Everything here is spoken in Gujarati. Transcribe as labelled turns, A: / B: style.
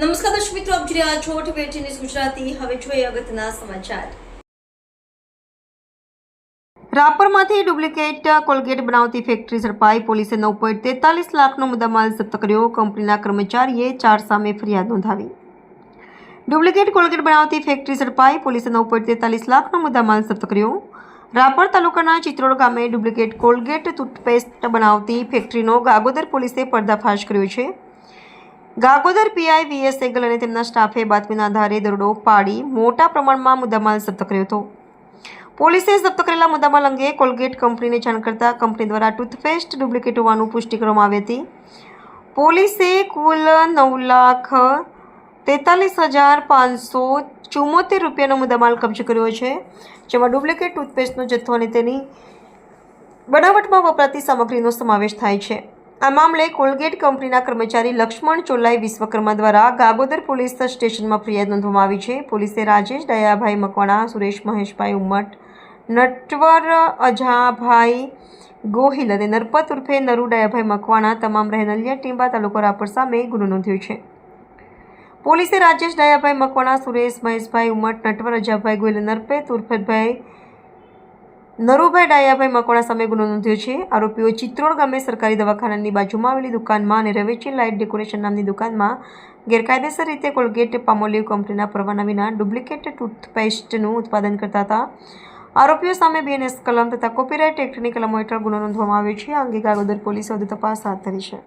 A: નમસ્કાર દર્શક મિત્રો, આપ જોઈ રહ્યા છો ટીવી ન્યૂઝ ગુજરાતી. હવે જોઈએ અગત્યના સમાચાર. રાપરમાંથી ડુપ્લિકેટ કોલગેટ બનાવતી ફેક્ટરી ઝડપાઈ. પોલીસે નવ પોઈન્ટ તેતાલીસ લાખનો મુદ્દામાલ જપ્ત કર્યો. કંપનીના કર્મચારીએ ચાર સામે ફરિયાદ નોંધાવી. ડુપ્લિકેટ કોલગેટ બનાવતી ફેક્ટરી ઝડપાઈ. પોલીસે નવ પોઈન્ટ તેતાલીસ લાખનો મુદ્દામાલ જપ્ત કર્યો. રાપર તાલુકાના ચિત્રોડ ગામે ડુપ્લિકેટ કોલગેટ ટૂથપેસ્ટ બનાવતી ફેક્ટરીનો ગાગોદર પોલીસે પર્દાફાશ કર્યો છે. ગાગોદર પીઆઈ વીએસ સેગલ અને તેમના સ્ટાફે બાતમીના આધારે દરોડો પાડી મોટા પ્રમાણમાં મુદ્દામાલ જપ્ત કર્યો હતો. પોલીસે જપ્ત કરેલા મુદ્દામાલ અંગે કોલગેટ કંપનીને જાણ કરતા કંપની દ્વારા ટૂથપેસ્ટ ડુપ્લિકેટ હોવાનું પુષ્ટિ કરવામાં આવી હતી. પોલીસે કુલ નવ લાખ તેતાલીસ હજાર પાંચસો ચુમ્મોતેર રૂપિયાનો મુદ્દામાલ કબજે કર્યો છે, જેમાં ડુપ્લિકેટ ટૂથપેસ્ટનો જથ્થો અને તેની બનાવટમાં વપરાતી સામગ્રીનો સમાવેશ થાય છે. આ મામલે કોલગેટ કંપનીના કર્મચારી લક્ષ્મણ ચોલાઈ વિશ્વકર્મા દ્વારા ગાગોદર પોલીસ સ્ટેશનમાં ફરિયાદ નોંધવામાં આવી છે. પોલીસે રાજેશ દયાભાઈ મકવાણા, સુરેશ મહેશભાઈ ઉમટ, નટવર અજાભાઈ ગોહિલ અને નરપત ઉર્ફે નરુ દયાભાઈ મકવાણા તમામ રહેનલિયા ટીંબા તાલુકો રાપર સામે ગુનો નોંધ્યો છે. પોલીસે રાજેશ દયાભાઈ મકવાણા, સુરેશ મહેશભાઈ ઉમટ, નટવર અજાભાઈ ગોહિલ નરપેત ઉર્ફેભાઈ નરુભાઈ ડાયાભાઈ મકવાણા સામે ગુનો નોંધ્યો છે. આરોપીઓ ચિત્રોડ ગામે સરકારી દવાખાનાની બાજુમાં આવેલી દુકાનમાં અને રવેચી લાઇટ ડેકોરેશન નામની દુકાનમાં ગેરકાયદેસર રીતે કોલગેટ પામોલિવ કંપનીના પરવાના વિના ડુપ્લિકેટ ટૂથપેસ્ટનું ઉત્પાદન કરતા હતા. આરોપીઓ સામે બીએનએસ કલમ તથા કોપીરાઇટ એક્ટની કલમો હેઠળ ગુનો નોંધવામાં આવ્યો છે. આ અંગે કાગોદર પોલીસે વધુ તપાસ હાથ ધરી છે.